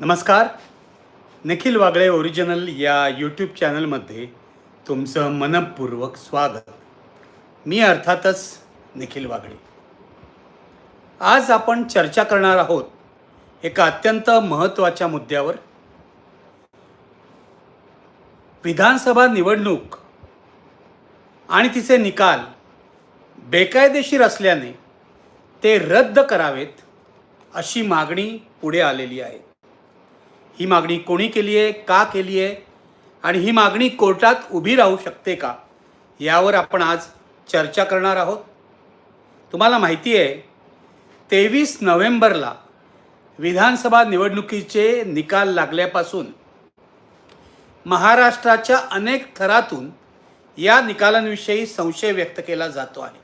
नमस्कार. निखिल वागळे ओरिजिनल या यूट्यूब चॅनलमध्ये तुमचं मनपूर्वक स्वागत. मी अर्थातच निखिल वागळे. आज आपण चर्चा करणार आहोत एका अत्यंत महत्त्वाच्या मुद्द्यावर. विधानसभा निवडणूक आणि तिचे निकाल बेकायदेशीर असल्याने ते रद्द करावेत अशी मागणी पुढे आलेली आहे. ही मागणी कोणी केली आहे का केली आहे? आणि ही मागणी कोर्टात उभी राहू शकते का? यावर आपण आज चर्चा करणार आहोत. तुम्हाला माहिती आहे तेवीस नोव्हेंबरला विधानसभा निवडणुकीचे निकाल लागल्यापासून महाराष्ट्राच्या अनेक थरातून या निकालांविषयी संशय व्यक्त केला जातो आहे.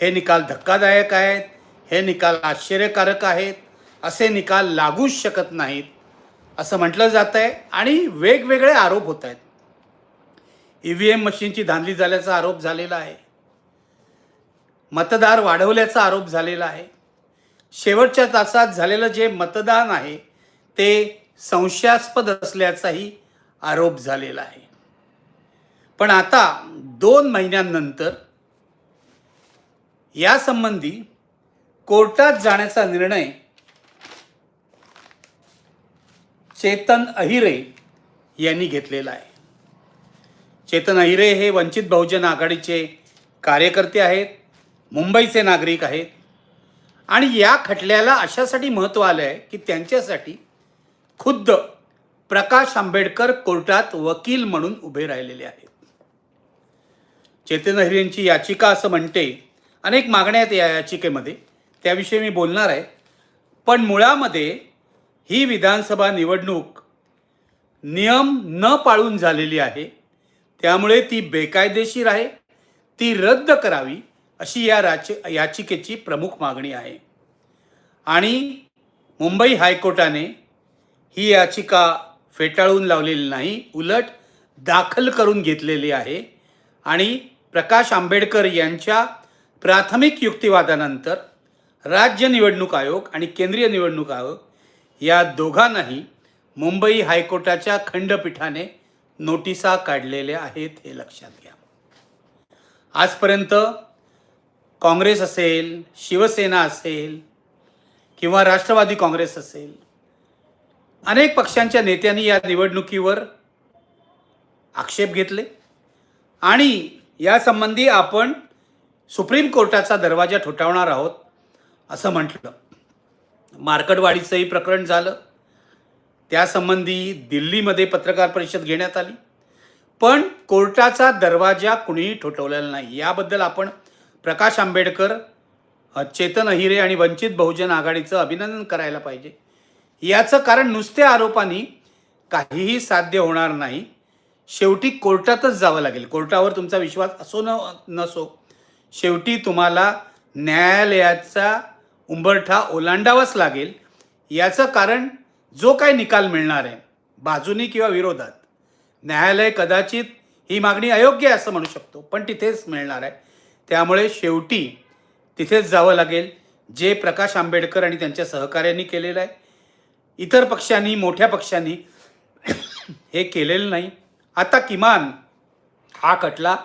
हे निकाल धक्कादायक आहेत हे निकाल आश्चर्यकारक आहेत असे निकाल लागूच शकत नाहीत. असं म्हटलं जात आहे आणि वेगवेगळे आरोप होत आहेत. ई व्ही एम मशीनची धांदली झाल्याचा आरोप झालेला आहे. मतदार वाढवल्याचा आरोप झालेला आहे. शेवटच्या तासात झालेलं जे मतदान आहे ते संशयास्पद असल्याचाही आरोप झालेला आहे. पण आता दोन महिन्यांनंतर यासंबंधी कोर्टात जाण्याचा निर्णय चेतन अहिरे यांनी घेतलेला आहे. चेतन अहिरे हे वंचित बहुजन आघाडीचे कार्यकर्ते आहेत मुंबईचे नागरिक आहेत आणि या खटल्याला अशासाठी महत्त्व आलं आहे की त्यांच्यासाठी खुद्द प्रकाश आंबेडकर कोर्टात वकील म्हणून उभे राहिलेले आहेत. चेतन अहिरेंची याचिका असं म्हणते अनेक मागण्या आहेत या याचिकेमध्ये त्याविषयी मी बोलणार आहे. पण मुळामध्ये ही विधानसभा निवडणूक नियम न पाळून झालेली आहे. त्यामुळे ती बेकायदेशीर आहे. ती रद्द करावी अशी या राच याचिकेची प्रमुख मागणी आहे. आणि मुंबई हायकोर्टाने ही याचिका फेटाळून लावलेली नाही उलट दाखल करून घेतलेली आहे. आणि प्रकाश आंबेडकर यांच्या प्राथमिक युक्तिवादानंतर राज्य निवडणूक आयोग आणि केंद्रीय निवडणूक आयोग या दोघांनाही मुंबई हायकोर्टाच्या खंडपीठाने नोटिसा काढलेल्या आहेत हे लक्षात घ्या. आजपर्यंत काँग्रेस असेल शिवसेना असेल किंवा राष्ट्रवादी काँग्रेस असेल अनेक पक्षांच्या नेत्यांनी या निवडणुकीवर आक्षेप घेतले आणि यासंबंधी आपण सुप्रीम कोर्टाचा दरवाजा ठोठावणार आहोत असं म्हटलं. मार्कडवाडीचंही प्रकरण झालं. त्यासंबंधी दिल्लीमध्ये पत्रकार परिषद घेण्यात आली. पण कोर्टाचा दरवाजा कुणीही ठोठवलेला नाही. याबद्दल आपण प्रकाश आंबेडकर चेतन अहिरे आणि वंचित बहुजन आघाडीचं अभिनंदन करायला पाहिजे. याचं कारण नुसत्या आरोपांनी काहीही साध्य होणार नाही. शेवटी कोर्टातच जावं लागेल. कोर्टावर तुमचा विश्वास असो न नसो. शेवटी तुम्हाला न्यायालयाचा उंबरठा ओलांडावाच लागेल याचं कारण जो काय निकाल मिळणार आहे बाजूनी किंवा विरोधात. न्यायालय कदाचित ही मागणी अयोग्य आहे असं म्हणू शकतो पण तिथेच मिळणार आहे. त्यामुळे शेवटी तिथेच जावं लागेल जे प्रकाश आंबेडकर आणि त्यांच्या सहकार्यांनी केलेलं आहे. इतर पक्षांनी मोठ्या पक्षांनी हे केलेलं नाही. आता किमान हा खटला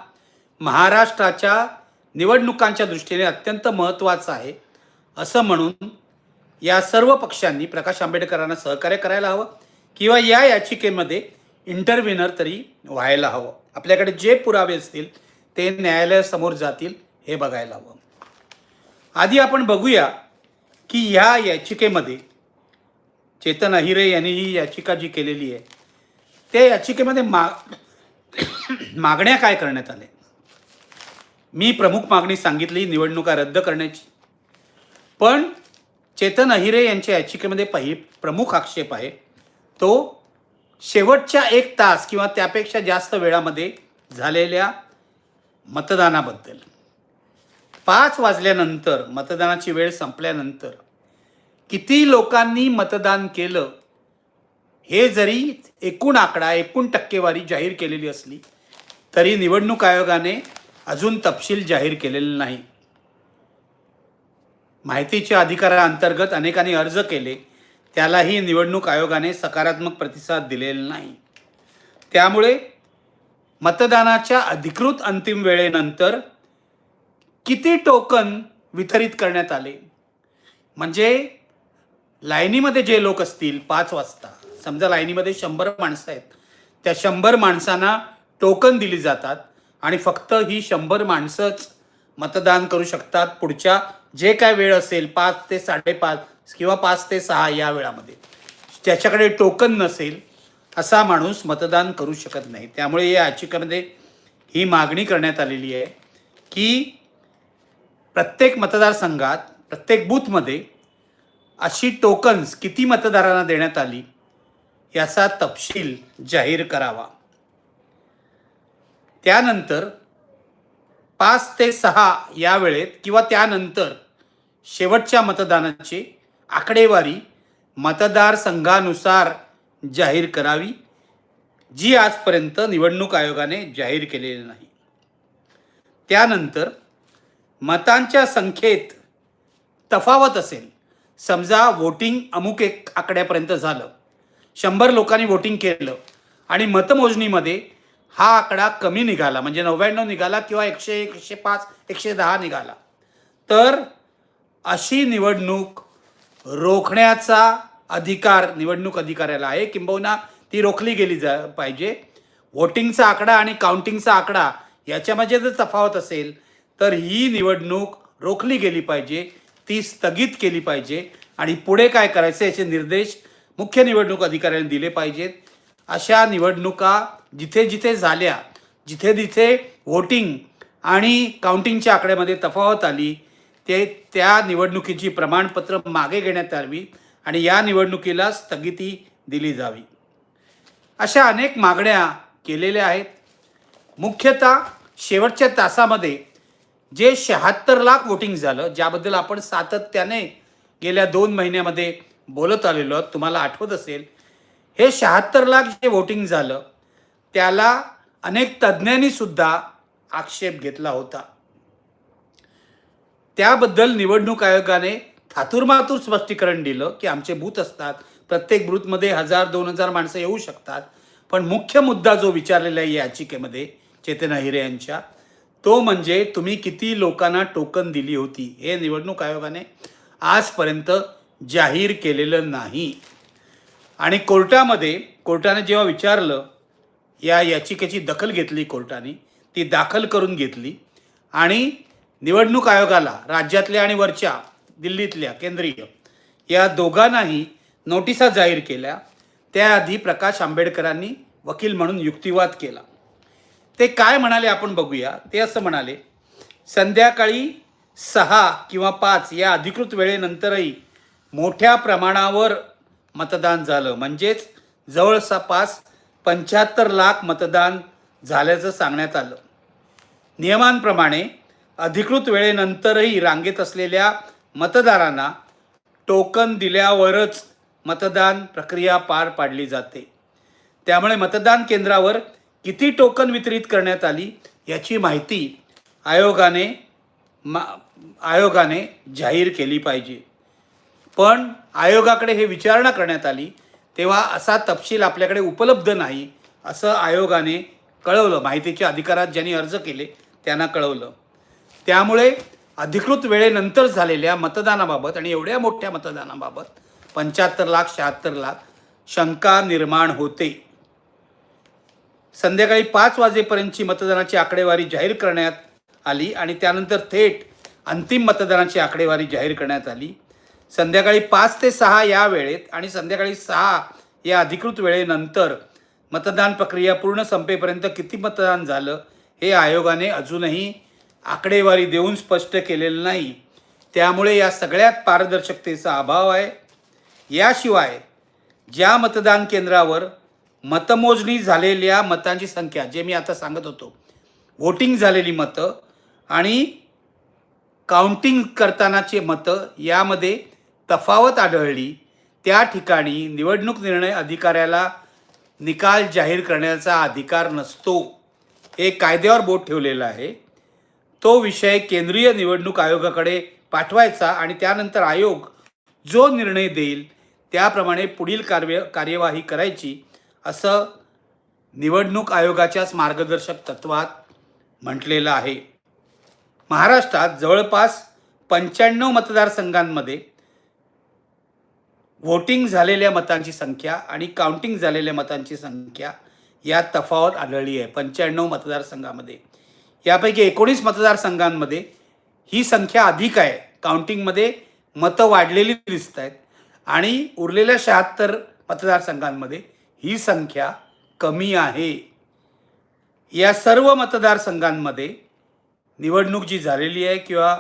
महाराष्ट्राच्या निवडणुकांच्या दृष्टीने अत्यंत महत्त्वाचा आहे. असं म्हणून या सर्व पक्षांनी प्रकाश आंबेडकरांना सहकार्य करायला हवं किंवा या याचिकेमध्ये इंटरव्हिनर तरी व्हायला हवं. आपल्याकडे जे पुरावे असतील ते न्यायालयासमोर जातील हे बघायला हवं. आधी आपण बघूया की ह्या याचिकेमध्ये चेतन अहिरे यांनी ही याचिका जी केलेली आहे त्या याचिकेमध्ये मा मागण्या काय करण्यात आल्या? मी प्रमुख मागणी सांगितली निवडणुका रद्द करण्याची. पण चेतन अहिरे यांच्या याचिकेमध्ये पहि प्रमुख आक्षेप आहे. तो शेवटच्या एक तास किंवा त्यापेक्षा जास्त वेळामध्ये झालेल्या मतदानाबद्दल. पाच वाजल्यानंतर मतदानाची वेळ संपल्यानंतर किती लोकांनी मतदान केलं हे जरी एकूण आकडा एकूण टक्केवारी जाहीर केलेली असली तरी निवडणूक आयोगाने अजून तपशील जाहीर केलेला नाही माहितीच्या अधिकाराअंतर्गत अनेकांनी अर्ज केले त्यालाही निवडणूक आयोगाने सकारात्मक प्रतिसाद दिलेला नाही. त्यामुळे मतदानाच्या अधिकृत अंतिम वेळेनंतर किती टोकन वितरित करण्यात आले? म्हणजे लाईनीमध्ये जे लोक असतील पाच वाजता समजा लाईनीमध्ये शंभर माणसं आहेत त्या शंभर माणसांना टोकन दिली जातात आणि फक्त ही शंभर माणसंच मतदान करू शकतात पुढच्या जे काय वेळ असेल पाच ते साडेपाच किंवा पाच ते सहा या वेळामध्ये ज्याच्याकडे टोकन नसेल असा माणूस मतदान करू शकत नाही. त्यामुळे या याचिकेमध्ये ही मागणी करण्यात आलेली आहे की प्रत्येक मतदारसंघात प्रत्येक बूथमध्ये अशी टोकन्स किती मतदारांना देण्यात आली याचा तपशील जाहीर करावा. त्यानंतर पाच ते सहा या वेळेत किंवा त्यानंतर शेवटच्या मतदानाची आकडेवारी मतदारसंघानुसार जाहीर करावी जी आजपर्यंत निवडणूक आयोगाने जाहीर केलेली नाही. त्यानंतर मतांच्या संख्येत तफावत असेल. समजा वोटिंग अमुक एक आकड्यापर्यंत झालं. शंभर लोकांनी वोटिंग केलं आणि मतमोजणीमध्ये हा आकडा कमी निघाला म्हणजे नव्याण्णव निघाला किंवा एकशे एक एकशे पाच एकशे दहा निघाला. तर अशी निवडणूक रोखण्याचा अधिकार निवडणूक अधिकाऱ्याला आहे. किंबहुना ती रोखली गेली जा पाहिजे. वोटिंगचा आकडा आणि काउंटिंगचा आकडा याच्यामध्ये जर तफावत असेल तर ही निवडणूक रोखली गेली पाहिजे ती स्थगित केली पाहिजे. आणि पुढे काय करायचं याचे निर्देश मुख्य निवडणूक अधिकाऱ्यांनी दिले पाहिजेत. अशा निवडणुका जिथे जिथे झाल्या जिथे जिथे वोटिंग आणि काउंटिंगच्या आकड्यामध्ये तफावत आली ते त्या निवडणुकीची प्रमाणपत्र मागे घेण्यात यावी आणि या निवडणुकीला स्थगिती दिली जावी. अशा अनेक मागण्या केलेल्या आहेत. मुख्यतः शेवटच्या तासामध्ये जे शहात्तर लाख वोटिंग झालं ज्याबद्दल आपण सातत्याने गेल्या दोन महिन्यामध्ये बोलत आलेलो आहोत तुम्हाला आठवत असेल हे शहात्तर लाख जे वोटिंग झालं त्याला अनेक तज्ज्ञांनी सुद्धा आक्षेप घेतला होता. त्याबद्दल निवडणूक आयोगाने थातुरमातूर स्पष्टीकरण दिलं की आमचे बूथ असतात. प्रत्येक बूथमध्ये हजार दोन हजार माणसं येऊ शकतात. पण मुख्य मुद्दा जो विचारलेला आहे याचिकेमध्ये चेतन अहिरे यांच्या तो म्हणजे तुम्ही किती लोकांना टोकन दिली होती हे निवडणूक आयोगाने आजपर्यंत जाहीर केलेलं नाही. आणि कोर्टामध्ये कोर्टाने जेव्हा विचारलं या याचिकेची दखल घेतली कोर्टाने ती दाखल करून घेतली आणि निवडणूक आयोगाला राज्यातल्या आणि वरच्या दिल्लीतल्या केंद्रीय या दोघांनाही नोटिसा जाहीर केल्या. त्याआधी प्रकाश आंबेडकरांनी वकील म्हणून युक्तिवाद केला. ते काय म्हणाले आपण बघूया. ते असं म्हणाले संध्याकाळी सहा किंवा पाच या अधिकृत वेळेनंतरही मोठ्या प्रमाणावर मतदान झालं. म्हणजेच जवळपास पंच्याहत्तर लाख मतदान झाल्याचं सांगण्यात आलं. नियमांप्रमाणे अधिकृत वेळेनंतरही रांगेत असलेल्या मतदारांना टोकन दिल्यावरच मतदान प्रक्रिया पार पाडली जाते. त्यामुळे मतदान केंद्रावर किती टोकन वितरित करण्यात आली याची माहिती आयोगाने मा आयोगाने जाहीर केली पाहिजे. पण आयोगाकडे हे विचारणा करण्यात आली तेव्हा असा तपशील आपल्याकडे उपलब्ध नाही असं आयोगाने कळवलं. माहितीच्या अधिकारात ज्यांनी अर्ज केले त्यांना कळवलं. त्यामुळे अधिकृत वेळेनंतर झालेल्या मतदानाबाबत आणि एवढ्या मोठ्या मतदानाबाबत पंच्याहत्तर लाख शहात्तर लाख शंका निर्माण होते. संध्याकाळी पाच वाजेपर्यंतची मतदानाची आकडेवारी जाहीर करण्यात आली आणि त्यानंतर थेट अंतिम मतदानाची आकडेवारी जाहीर करण्यात आली. संध्याकाळी पाच ते सहा या वेळेत आणि संध्याकाळी सहा या अधिकृत वेळेनंतर मतदान प्रक्रिया पूर्ण संपेपर्यंत किती मतदान झालं हे आयोगाने अजूनही आकडेवारी देऊन स्पष्ट केलेलं नाही. त्यामुळे या सगळ्यात पारदर्शकतेचा अभाव आहे. याशिवाय ज्या मतदान केंद्रावर मतमोजणी झालेल्या मतांची संख्या जे मी आता सांगत होतो वोटिंग झालेली मतं आणि काउंटिंग करतानाचे मतं यामध्ये तफावत आढळली. त्या ठिकाणी निवडणूक निर्णय अधिकाऱ्याला निकाल जाहीर करण्याचा अधिकार नसतो हे कायद्यावर बोट ठेवलेलं आहे. तो विषय केंद्रीय निवडणूक आयोगाकडे पाठवायचा आणि त्यानंतर आयोग जो निर्णय देईल त्याप्रमाणे पुढील कार्य कार्यवाही करायची असं निवडणूक आयोगाच्याच मार्गदर्शक तत्वात म्हटलेलं आहे. महाराष्ट्रात जवळपास पंच्याण्णव मतदारसंघांमध्ये व्होटिंग झालेल्या मतांची संख्या आणि काउंटिंग झालेल्या मतांची संख्या या तफावत आढळली आहे. पंच्याण्णव मतदारसंघामध्ये. यापैकी एकोणीस मतदारसंघांमध्ये ही संख्या अधिक आहे. काउंटिंगमध्ये मतं वाढलेली दिसत आहेत आणि उरलेल्या शहात्तर मतदारसंघांमध्ये ही संख्या कमी आहे. या सर्व मतदारसंघांमध्ये निवडणूक जी झालेली आहे किंवा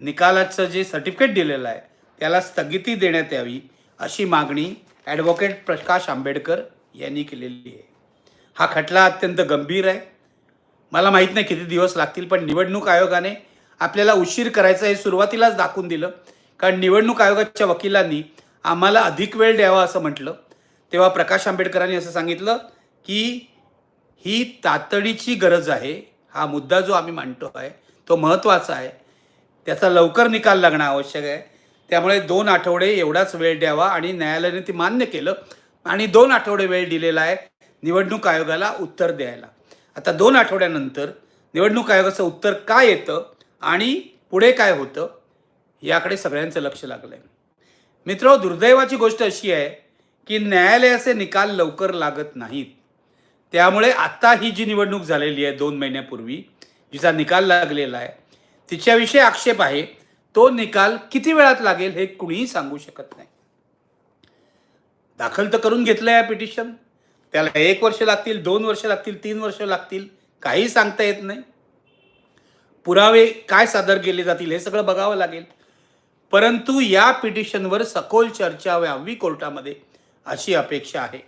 निकालाचं जे सर्टिफिकेट दिलेलं आहे त्याला स्थगिती देण्यात यावी. अशी मागणी ॲडव्होकेट प्रकाश आंबेडकर यांनी केलेली आहे. हा खटला अत्यंत गंभीर आहे. मला माहीत नाही किती दिवस लागतील पण निवडणूक आयोगाने आपल्याला उशीर करायचं हे सुरुवातीलाच दाखवून दिलं. कारण निवडणूक आयोगाच्या वकिलांनी आम्हाला अधिक वेळ द्यावा असं म्हटलं. तेव्हा प्रकाश आंबेडकरांनी असं सांगितलं की ही तातडीची गरज आहे. हा मुद्दा जो आम्ही मांडतो आहे तो महत्त्वाचा आहे. त्याचा लवकर निकाल लागणं आवश्यक आहे. त्यामुळे दोन आठवडे एवढाच वेळ द्यावा आणि न्यायालयाने ते मान्य केलं आणि दोन आठवडे वेळ दिलेला आहे निवडणूक आयोगाला उत्तर द्यायला. आता दोन आठवड्यानंतर निवडणूक आयोगाचं उत्तर काय येतं आणि पुढे काय होतं याकडे सगळ्यांचं लक्ष लागलं आहे मित्र दुर्दैवाची गोष्ट अशी आहे की न्यायालयाचे निकाल लवकर लागत नाहीत. त्यामुळे आता ही जी निवडणूक झालेली आहे दोन महिन्यापूर्वी जिचा निकाल लागलेला आहे तिच्याविषयी आक्षेप आहे तो निकाल किती वेळात लागेल हे कुणीही सांगू शकत नाही. दाखल तर करून घेतलं आहे पिटिशन. त्याला एक वर्ष लागतील दोन वर्ष लागतील तीन वर्ष लागतील काही सांगता येत नाही. पुरावे काय सादर केले जातील हे सगळं बघावं लागेल. परंतु या पिटिशनवर सखोल चर्चा व्हावी कोर्टामध्ये अशी अपेक्षा आहे.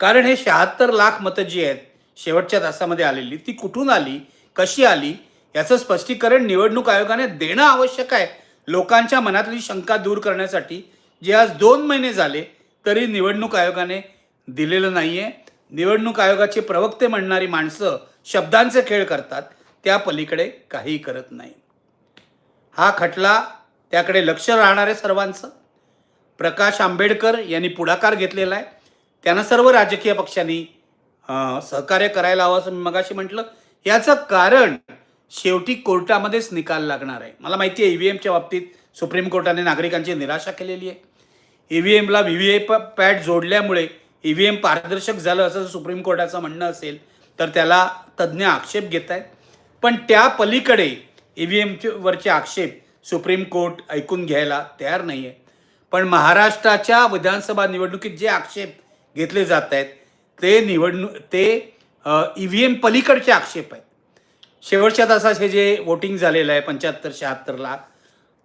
कारण हे शहात्तर लाख मतं जी आहेत शेवटच्या तासामध्ये आलेली ती कुठून आली कशी आली याचं स्पष्टीकरण निवडणूक आयोगाने देणं आवश्यक आहे. लोकांच्या मनातली शंका दूर करण्यासाठी जे आज दोन महिने झाले तरी निवडणूक आयोगाने दिलेलं नाही आहे निवडणूक आयोगाचे प्रवक्ते म्हणणारी माणसं शब्दांचे खेळ करतात त्या पलीकडे काही करत नाही. हा खटला त्याकडे लक्ष राहणार आहे सर्वांचं. प्रकाश आंबेडकर यांनी पुढाकार घेतलेला आहे. त्यांना सर्व राजकीय पक्षांनी सहकार्य करायला हवं असं मी मगाशी म्हटलं. याचं कारण शेवटी कोर्टामध्येच निकाल लागणार आहे. मला माहिती आहे ई व्ही एमच्या बाबतीत सुप्रीम कोर्टाने नागरिकांची निराशा केलेली आहे. ई व्ही एमला व्ही व्ही ए पॅड जोडल्यामुळे ई व्ही एम पारदर्शक झालं असं सुप्रीम कोर्टाचं म्हणणं असेल तर त्याला तज्ज्ञ आक्षेप घेत आहेत. पण त्या पलीकडे ई व्ही एमवरचे आक्षेप सुप्रीम कोर्ट ऐकून घ्यायला तयार नाही आहे पण महाराष्ट्राच्या विधानसभा निवडणुकीत जे आक्षेप घेतले जात आहेत ते निवडणूक ते ई व्ही एम पलीकडचे आक्षेप आहेत. शेवटच्या तासात हे जे वोटिंग झालेलं आहे पंच्याहत्तर शहात्तरला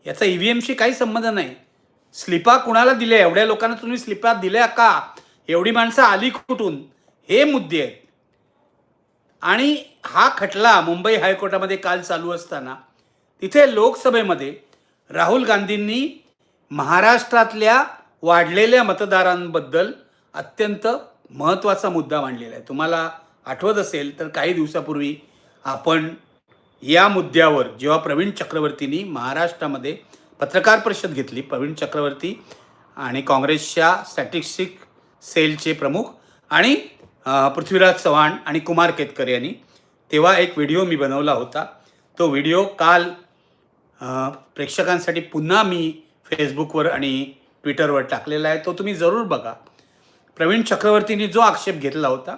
याचा ई व्ही एमशी काही संबंध नाही. स्लिपा कुणाला दिल्या? एवढ्या लोकांना तुम्ही स्लिपा दिल्या का? एवढी माणसं आली कुठून? हे मुद्दे आहेत. आणि हा खटला मुंबई हायकोर्टामध्ये काल चालू असताना तिथे लोकसभेमध्ये राहुल गांधींनी महाराष्ट्रातल्या वाढलेल्या मतदारांबद्दल अत्यंत महत्त्वाचा मुद्दा मांडलेला आहे. तुम्हाला आठवत असेल तर काही दिवसापूर्वी आपण या मुद्द्यावर जेव्हा प्रवीण चक्रवर्तींनी महाराष्ट्रामध्ये पत्रकार परिषद घेतली प्रवीण चक्रवर्ती आणि काँग्रेसच्या स्टॅटिस्टिक सेलचे प्रमुख आणि पृथ्वीराज चव्हाण आणि कुमार केतकर यांनी तेव्हा एक व्हिडिओ मी बनवला होता. तो व्हिडिओ काल प्रेक्षकांसाठी पुन्हा मी फेसबुकवर आणि ट्विटरवर टाकलेला आहे. तो तुम्ही जरूर बघा. प्रवीण चक्रवर्तींनी जो आक्षेप घेतला होता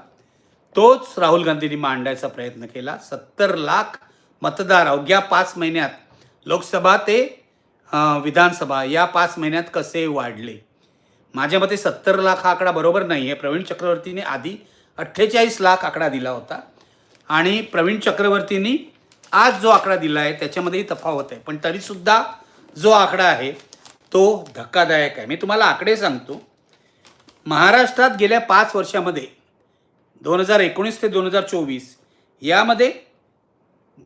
तोच राहुल गांधींनी मांडायचा प्रयत्न केला. सत्तर लाख मतदार अवघ्या पाच महिन्यात लोकसभा ते विधानसभा या पाच महिन्यात कसे वाढले? माझ्या मते सत्तर लाख हा आकडा बरोबर नाही आहे. प्रवीण चक्रवर्तीने आधी अठ्ठेचाळीस लाख आकडा दिला होता आणि प्रवीण चक्रवर्तींनी आज जो आकडा दिला आहे त्याच्यामध्येही तफावत आहे. पण तरीसुद्धा जो आकडा आहे तो धक्कादायक आहे. मी तुम्हाला आकडे सांगतो. महाराष्ट्रात गेल्या पाच वर्षामध्ये दोन हजार एकोणीस ते दोन हजार चोवीस. यामध्ये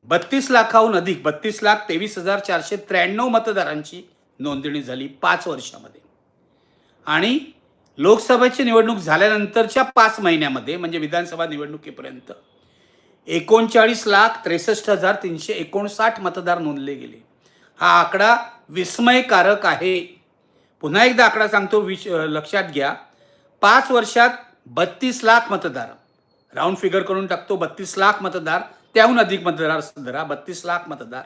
बत्तीस लाखाहून अधिक बत्तीस लाख तेवीस हजार चारशे त्र्याण्णव मतदारांची नोंदणी झाली पाच वर्षामध्ये. आणि लोकसभेची निवडणूक झाल्यानंतरच्या पाच महिन्यामध्ये म्हणजे विधानसभा निवडणुकीपर्यंत एकोणचाळीस लाख त्रेसष्ट हजार तीनशे एकोणसाठ मतदार नोंदले गेले. हा आकडा विस्मयकारक आहे. पुन्हा एकदा आकडा सांगतो विश लक्षात घ्या. पाच वर्षात बत्तीस लाख मतदार. राऊंड फिगर करून टाकतो बत्तीस लाख मतदार त्याहून अधिक मतदार धरा बत्तीस लाख मतदार.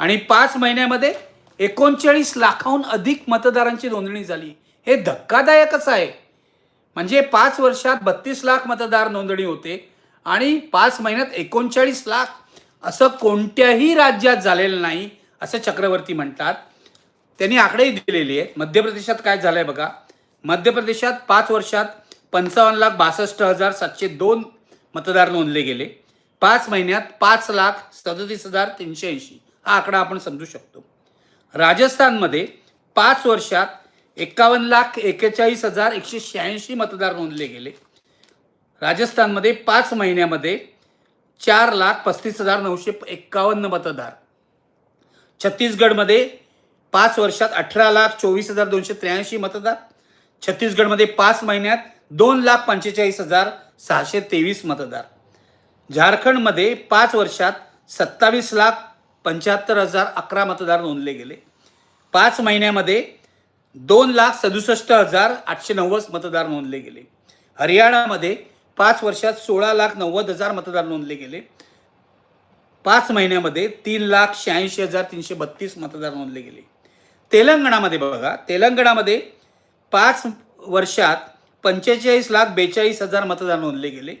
आणि पाच महिन्यामध्ये एकोणचाळीस लाखाहून अधिक मतदारांची नोंदणी झाली. हे धक्कादायकच आहे. म्हणजे पाच वर्षात बत्तीस लाख मतदार नोंदणी होते आणि पाच महिन्यात एकोणचाळीस लाख असं कोणत्याही राज्यात झालेलं नाही असं चक्रवर्ती म्हणतात. त्यांनी आकडेही दिलेले आहेत मध्य प्रदेशात काय झालंय बघा. मध्य प्रदेशात पाच वर्षात पंचावन्न लाख बासष्ट हजार सातशे दोन मतदार नोंदले गेले. पाच महिन्यात पाच लाख सदतीस हजार तीनशे ऐंशी. हा आकडा आपण समजू शकतो. राजस्थानमध्ये पाच वर्षात एकावन्न लाख एक्केचाळीस हजार एकशे शहाऐंशी मतदार नोंदले गेले. राजस्थानमध्ये पाच महिन्यामध्ये चार लाख पस्तीस हजार नऊशे एक्कावन्न मतदार. छत्तीसगडमध्ये पाच वर्षात अठरा लाख चोवीस हजार दोनशे त्र्याऐंशी मतदार. छत्तीसगडमध्ये पाच महिन्यात दोन लाख पंचेचाळीस हजार सहाशे तेवीस मतदार. झारखंडमध्ये पाच वर्षात सत्तावीस लाख पंच्याहत्तर हजार अकरा मतदार नोंदले गेले. पाच महिन्यामध्ये दोन लाख सदुसष्ट हजार आठशे नव्वद मतदार नोंदले गेले. हरियाणामध्ये पाच वर्षात सोळा लाख नव्वद हजार मतदार नोंदले गेले. पाच महिन्यामध्ये तीन लाख शहाऐंशी हजार तीनशे बत्तीस मतदार नोंदले गेले. तेलंगणामध्ये बघा तेलंगणामध्ये पाच वर्षात पंचेचाळीस लाख बेचाळीस हजार मतदार नोंदले गेले.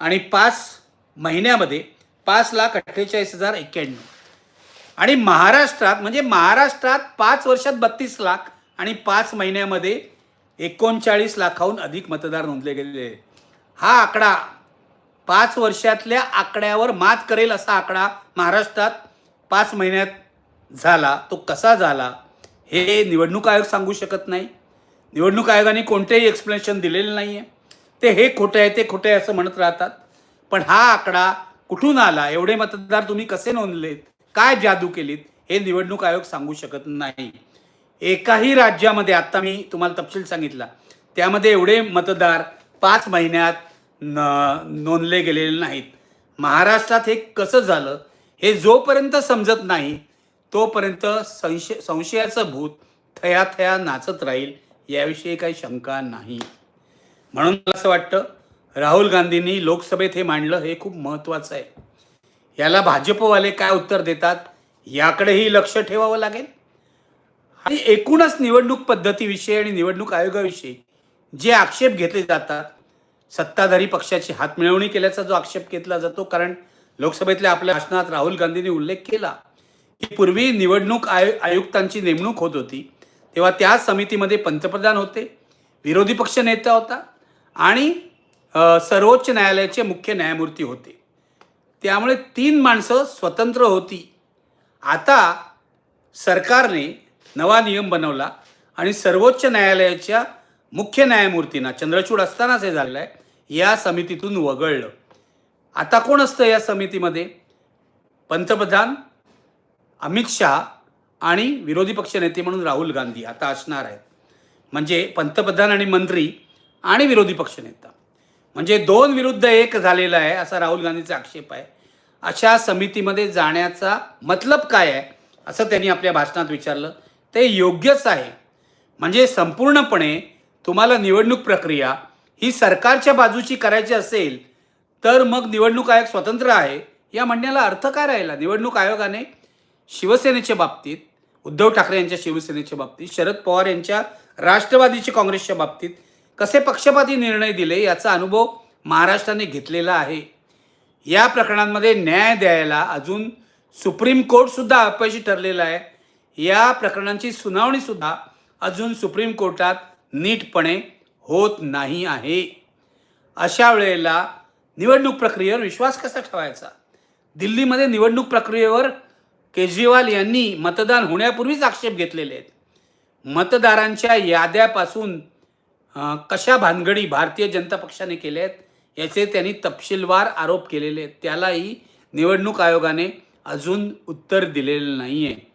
आणि पाच महिन्यामध्ये पाच लाख अठ्ठेचाळीस हजार एक्क्याण्णव. आणि महाराष्ट्रात म्हणजे महाराष्ट्रात पाच वर्षात बत्तीस लाख आणि पाच महिन्यामध्ये एकोणचाळीस लाखाहून अधिक मतदार नोंदले गेले. हा आकडा पाच वर्षातल्या आकड्यावर मात करेल असा आकडा महाराष्ट्रात पाच महिन्यात झाला. तो कसा झाला हे निवडणूक आयोग सांगू शकत नाही. निवडणूक आयोगाने कोणतेही एक्सप्लेनेशन दिलेलं नाही आहे ते हे खोटं आहे ते खोटं आहे असं म्हणत राहतात. पण हा आकडा कुठून आला? एवढे मतदार तुम्ही कसे नोंदलेत? काय जादू केलीत? हे निवडणूक आयोग सांगू शकत नाही. एकाही राज्यामध्ये आत्ता मी तुम्हाला तपशील सांगितला त्यामध्ये एवढे मतदार पाच महिन्यात न नोंदले गेलेले नाहीत. महाराष्ट्रात हे कसं झालं? हे जोपर्यंत समजत नाही तोपर्यंत संशय संशयाचं भूत थया थया नाचत राहील. याविषयी काही शंका नाही. म्हणून मला असं वाटतं राहुल गांधींनी लोकसभेत हे मांडलं हे खूप महत्त्वाचं आहे. याला भाजपवाले काय उत्तर देतात याकडेही लक्ष ठेवावं लागेल? आणि एकूणच निवडणूक पद्धतीविषयी आणि निवडणूक आयोगाविषयी जे आक्षेप घेतले जातात सत्ताधारी पक्षाची हातमिळवणी केल्याचा जो आक्षेप घेतला जातो कारण लोकसभेतल्या आपल्या भाषणात राहुल गांधींनी उल्लेख केला की पूर्वी निवडणूक आय आयुक्तांची नेमणूक होत होती. तेव्हा त्या समितीमध्ये पंतप्रधान होते विरोधी पक्ष नेता होता आणि सर्वोच्च न्यायालयाचे मुख्य न्यायमूर्ती होते. त्यामुळे तीन माणसं स्वतंत्र होती. आता सरकारने नवा नियम बनवला आणि सर्वोच्च न्यायालयाच्या मुख्य न्यायमूर्तींना चंद्रचूड असतानाच हे झालेलं आहे या समितीतून वगळलं. आता कोण असतं या समितीमध्ये? पंतप्रधान अमित शहा आणि विरोधी पक्ष नेते म्हणून राहुल गांधी आता असणार आहेत. म्हणजे पंतप्रधान आणि मंत्री आणि विरोधी पक्षनेता म्हणजे दोन विरुद्ध एक झालेला आहे असा राहुल गांधीचा आक्षेप आहे. अशा समितीमध्ये जाण्याचा मतलब काय आहे असं त्यांनी आपल्या भाषणात विचारलं. ते योग्यच आहे. म्हणजे संपूर्णपणे तुम्हाला निवडणूक प्रक्रिया ही सरकारच्या बाजूची करायची असेल तर मग निवडणूक आयोग स्वतंत्र आहे. या म्हणण्याला अर्थ काय राहिला? निवडणूक आयोगाने शिवसेनेच्या बाबतीत उद्धव ठाकरे यांच्या शिवसेनेच्या बाबतीत शरद पवार यांच्या राष्ट्रवादीच्या काँग्रेसच्या बाबतीत कसे पक्षपाती निर्णय दिले याचा अनुभव महाराष्ट्राने घेतलेला आहे. या प्रकरणांमध्ये न्याय द्यायला अजून सुप्रीम कोर्टसुद्धा अपयशी ठरलेला आहे. या प्रकरणांची सुनावणीसुद्धा अजून सुप्रीम कोर्टात नीटपणे होत नाही आहे. अशा वेळेला निवडणूक प्रक्रियेवर विश्वास कसा ठेवायचा? दिल्लीमध्ये निवडणूक प्रक्रियेवर केजरीवाल यांनी मतदान होण्यापूर्वीच आक्षेप घेतलेले आहेत. मतदारांच्या याद्यापासून कशा भानगडी भारतीय जनता पक्षाने केल्या आहेत याचे त्यांनी तपशीलवार आरोप केलेले आहेत. त्यालाही निवडणूक आयोगाने अजून उत्तर दिलेलं नाही आहे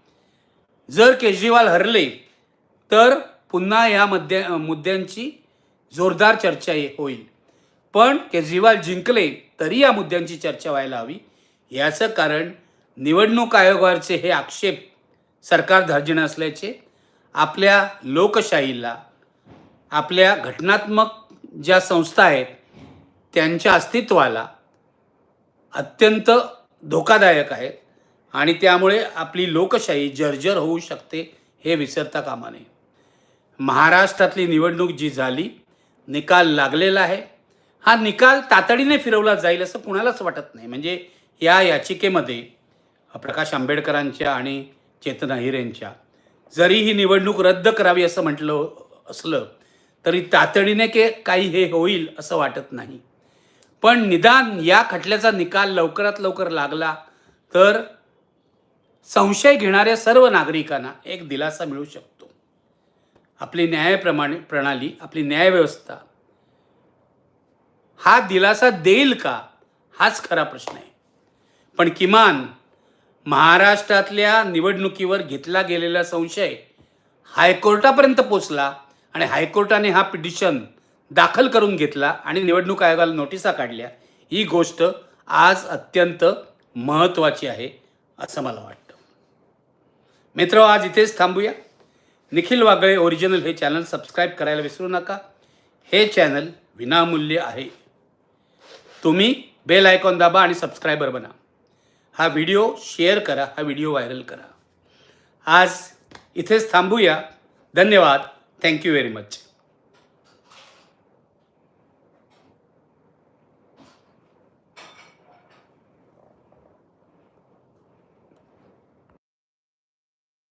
जर केजरीवाल हरले तर पुन्हा या मध्य मुद्द्यांची जोरदार चर्चा होईल. पण केजरीवाल जिंकले तरी या मुद्द्यांची चर्चा व्हायला हवी. याचं कारण निवडणूक आयोगावरचे हे आक्षेप सरकार धार्जिणे असल्याचे आपल्या लोकशाहीला आपल्या घटनात्मक ज्या संस्था आहेत त्यांच्या अस्तित्वाला अत्यंत धोकादायक आहेत आणि त्यामुळे आपली लोकशाही जर्जर होऊ शकते हे विसरता कामा नये. महाराष्ट्रातली निवडणूक जी झाली निकाल लागलेला आहे. हा निकाल तातडीने फिरवला जाईल असं कुणालाच वाटत नाही. म्हणजे या याचिकेमध्ये प्रकाश आंबेडकरांच्या आणि चेतन अहिरेंच्या जरी ही निवडणूक रद्द करावी असं म्हटलं असलं तरी तातडीने के काही हे होईल असं वाटत नाही. पण निदान या खटल्याचा निकाल लवकरात लवकर लागला तर संशय घेणाऱ्या सर्व नागरिकांना एक दिलासा मिळू शकतो. आपली न्यायप्रमाणे प्रणाली आपली न्यायव्यवस्था हा दिलासा देईल का? हाच खरा प्रश्न आहे. पण किमान महाराष्ट्रातल्या निवडणुकीवर घेतला गेलेला संशय हायकोर्टापर्यंत पोचला आणि हायकोर्टाने हा पिटिशन दाखल करून घेतला आणि निवडणूक आयोगाला नोटिसा काढल्या. ही गोष्ट आज अत्यंत महत्त्वाची आहे असं मला वाटतं. मित्र आज इथेच थांबूया. निखिल वागळे ओरिजिनल हे चॅनल सबस्क्राईब करायला विसरू नका. हे चॅनल विनामूल्य आहे. तुम्ही बेल आयकॉन दाबा आणि सबस्क्रायबर बना. हा व्हिडिओ शेअर करा हा व्हिडिओ व्हायरल करा. आज इथेच थांबूया. धन्यवाद. Thank you very much